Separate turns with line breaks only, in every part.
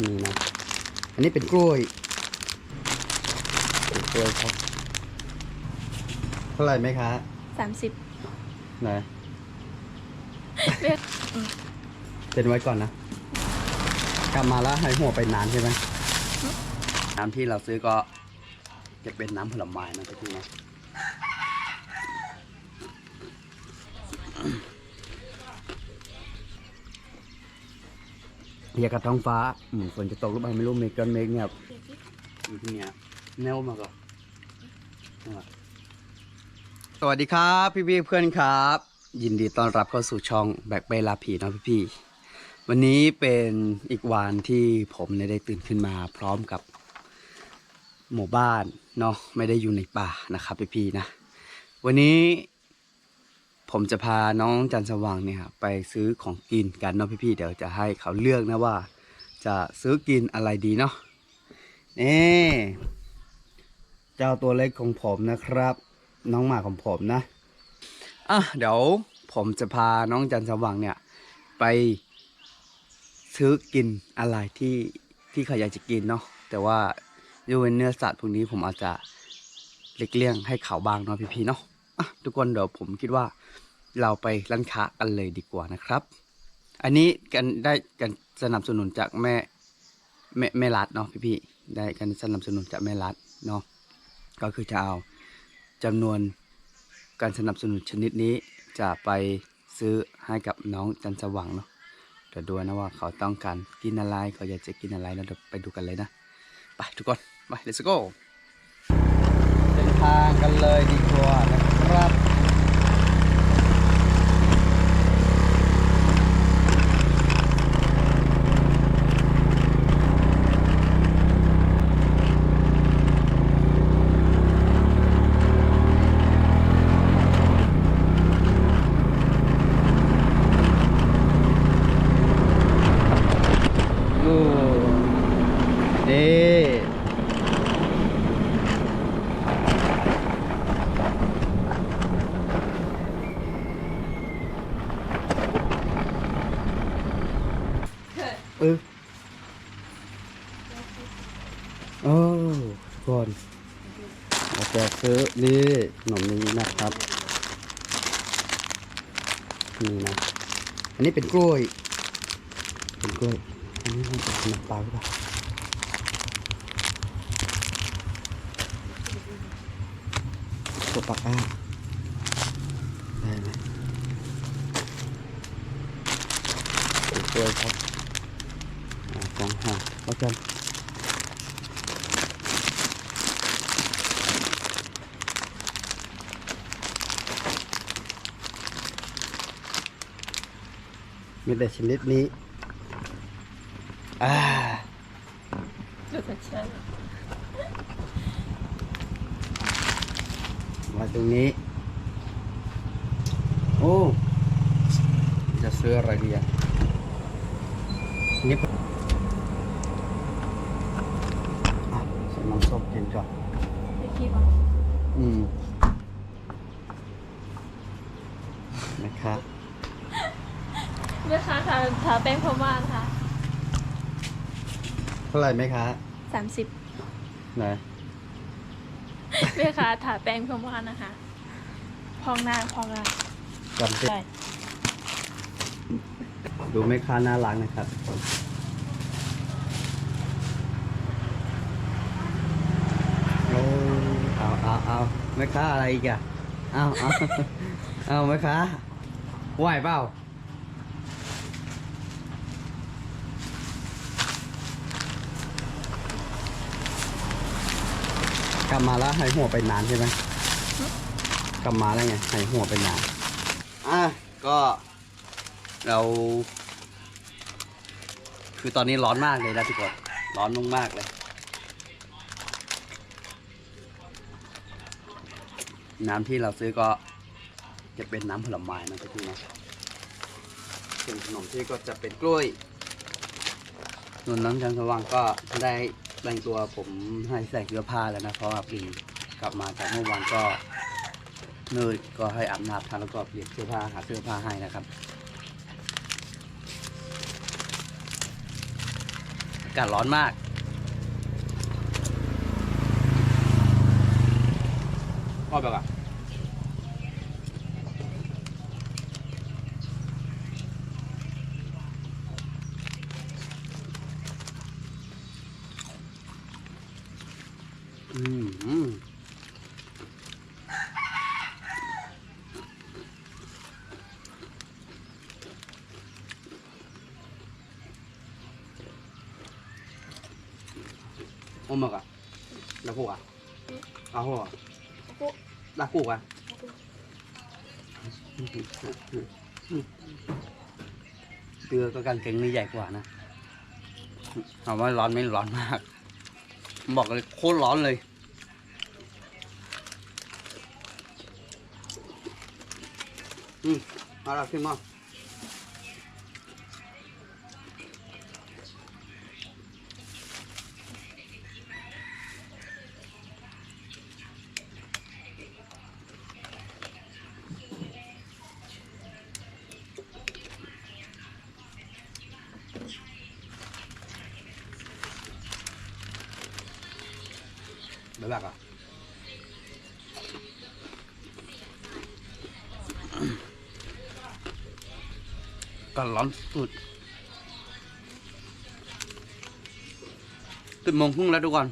นี่นะ อันนี้เป็นกล้วยเป็นกล้วยครับ เท่าไหร่ไหมคะ
สามสิบ
ไหน
เรียก
เป็นไว้ก่อนนะ กลับมาแล้วหายหัวไปนานใช่ไหมน้ำที่เราซื้อก็จะเป็นน้ำผลไม้นะพี่นะ อยากกับท้องฟ้าอืมฝนจะตกหรือเปล่าไม่รู้เมฆก้อนเมฆเนี่ยอยู่ที่เนี่ยแนวมาก่อนสวัสดีครับ พี่พี่เพื่อนครับ ยินดีต้อนรับเข้าสู่ช่องแบกเปลาผีเนาะพี่พี่วันนี้เป็นอีกวันที่ผมได้ตื่นขึ้นมาพร้อมกับหมู่บ้านเนาะไม่ได้อยู่ในป่านะครับพี่พี่นะ วันนี้ ผมจะพาน้องจันสว่างเนี่ยไปซื้อของกินกันเนาะพี่ๆเดี๋ยวจะให้เขาเลือกนะว่า จะซื้อกินอะไรดีเนาะนี่เจ้าตัวเล็กของผมนะครับ น้องหมาของผมนะอะเดี๋ยวผมจะพาน้องจันสว่างเนี่ย ไปซื้อกินอะไรที่ที่เขาอยากจะกินเนาะแต่ว่ายูเวนเนื้อสัตว์พวกนี้ผมอาจจะเล็กเลี่ยงให้เขาบางเนาะพี่ๆเนาะทุกคนเดี๋ยวผมคิดว่า เราไปร้านค้ากันเลยดีกว่านะครับ อันนี้กันได้กันสนับสนุนจากแม่แม่แม่รัดเนาะพี่พี่ๆได้กันสนับสนุนจากแม่รัดเนาะก็คือจะเอาจำนวนการสนับสนุนชนิดนี้จะไปซื้อให้กับน้องจันสว่างเนาะเดี๋ยวดูนะว่าเขาต้องการกินอะไรเขาอยากจะกินอะไรนะเดี๋ยวไปดูกันเลยนะไปทุกคนไป let's go เดินทางกันเลยดีกว่านะครับ โอ้ดี เออโอ้ทุกคนเราจะซื้อนี่ขนมนี้นะครับ นี่นะ อันนี้เป็นกล้วย เป็นกล้วย อันนี้มันเป็นขนมปังหรือเปล่าตัวปากอ้าได้ไหมเป็นกล้วยครับ อ่ากองหาแล้วกันมีแต่ชนิดนี้ อ่า
ดูกระเชิญ
มาตรงนี้ โอ้ จะซื้ออะไรดีอะนี่อะใส่น้ำส้มกินก่อน
ไม่คิดว่า
อืมนะครับ
แม่ค้าค่ะทาแป้งพม่านค่ะ
เท่าไหร่ไหมคะ
สามสิบ
ไหน
แม่ค้าทาแป้งพม่านนะคะ พองหน้าพองหน้า
จำสิ
ใช่
ดูแม่ค้าน่ารักนะครับ โอ้ เอาเอาเอาแม่ค้าอะไรอีกอะเอาเอาเอาแม่ค้าไหวเปล่ากลับมาแล้วหายหัวไปนานใช่ไหมกลับมาแล้วไงหายหัวไปนานอะก็เรา คือตอนนี้ร้อนมากเลยนะทุกคนร้อนมากๆเลย น้ำที่เราซื้อก็จะเป็นน้ำผลไม้นะทุกคนะส่วนขนมที่ก็จะเป็นกล้วยส่วนน้ำจันทร์สว่างก็ได้แต่งตัวผมให้ใส่เสื้อผ้าแล้วนะเพราะว่าปีกลับมาจากเมื่อวานก็เนยก็ให้อาบน้ำทานแล้วก็เปลี่ยนเสื้อผ้าหาเสื้อผ้าให้นะครับอากาศร้อนมาก 不要啦。嗯嗯。我们噶，那不啊，阿霍啊。laku kan? Đưa có กางเ kính này dài quả nè ถามว่าร้อนไหมร้อนมาก บอกเลยโคตรร้อนเลย อืมเอาละพี่มอ Đấy bạc à? Còn lón sụt Tuyệt mông không là đâu còn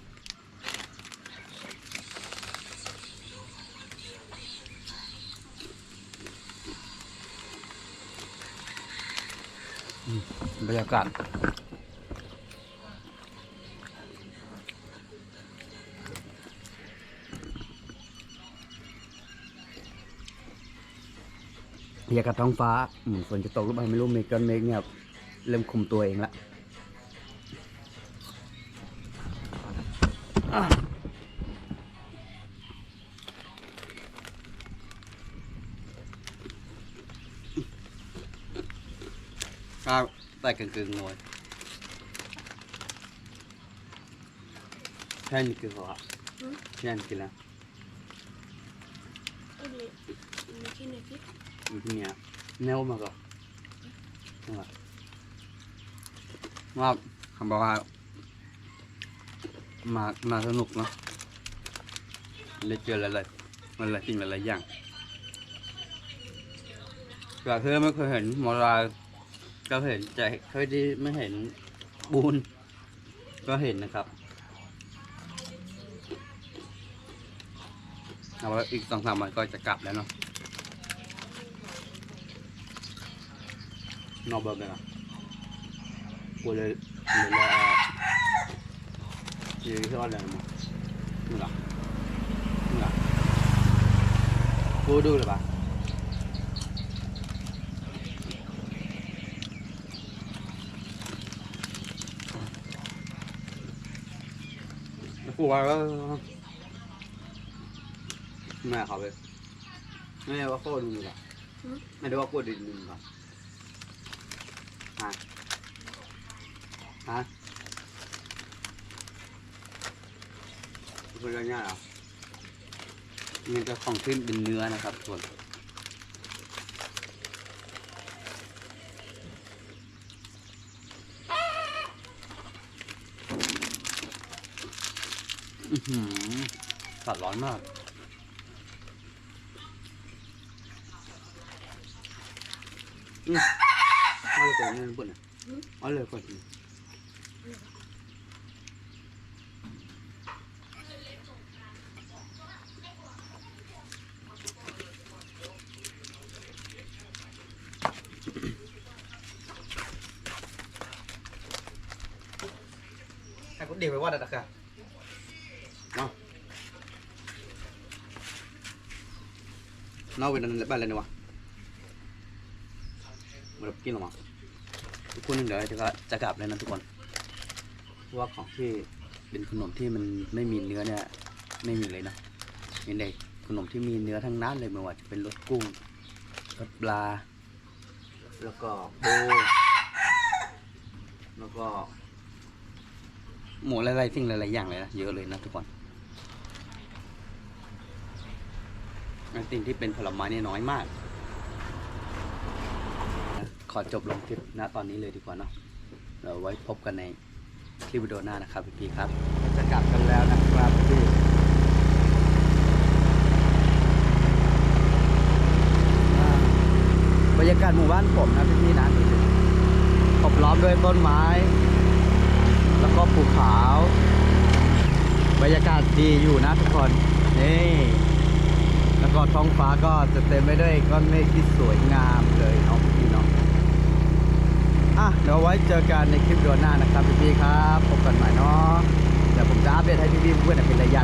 Ừ, บรรยากาศ ยากาศท้องฟ้าอืมฝนจะตกหรือเปล่าไม่รู้เมฆก้อนเมฆเนี่ยเริ่มคุมตัวเองละอะอะแต่กึ่งๆหน่อยแค่นี้คือเหรอแค่นี้คือแล้วอยู่ที่ เนี่ยแนวมาก็ว่าว่าคำบอกว่า มามาสนุกเนาะได้เจอหลายๆมันหลายสิ่งหลายๆอย่างแต่เคยไม่เคยเห็นมอลาก็เห็นแต่เคยที่ไม่เห็นบูนก็เห็นนะครับเอาไว้อีกสองสามวันก็จะกลับแล้วเนาะ no bagaimana boleh boleh jadi soalan mau enggak enggak bodoh lah pak aku ว่าแม่เขาไปแม่ว่าโคตรดูดีกว่าไม่ได้ว่าโคตรดีดีกว่า ฮะ ฮะคุณอะไรเนี่ยเหรอนี่จะของขึ้นเป็นเนื้อนะครับส่วนสัดร้อนมากอืมเอาเลยก่อนนี่ปุ่นอะเอาเลยก่อน ให้คุณเดียวไปว่าดักค่ะเนาะเนาะเป็นอะไรบ้างเลยเนี่ยวะมากินหรอมั้งทุกคนเดี๋ยวจะก็จะกลับเลยนะทุกคน เพราะว่าของที่เป็นขนมที่มันไม่มีเนื้อเนี่ยไม่มีเลยนะมีแต่ขนมที่มีเนื้อทั้งนั้นเลยไม่ว่าจะเป็นรสกุ้งรสปลา แล้วก็โบแล้วก็ หมูหลายๆสิ่งหลายๆอย่างเลยนะเยอะเลยนะทุกคนสิ่งที่เป็นผลไม้เนี่ยน้อยมาก ขอจบลงคลิปณตอนนี้เลยดีกว่าเนาะเราไว้พบกันใน คลิปวิดีโอหน้านะครับพี่ๆครับ จะกลับกันแล้วนะครับพี่บรรยากาศหมู่บ้านผมนะพี่ๆนะขอบล้อมด้วยต้นไม้ แล้วก็ภูเขาบรรยากาศดีอยู่นะทุกคนนี่แล้วก็ท้องฟ้าก็จะเต็มไปด้วยก้อนเมฆที่สวยงามเลยเนาะพี่ อะเดี๋ยวไว้เจอกันในคลิปเดือนหน้านะครับพี่ๆครับพบกันใหม่เนาะเดี๋ยวผมจะอัปเดตให้พี่ๆเพื่อนเป็นระยะ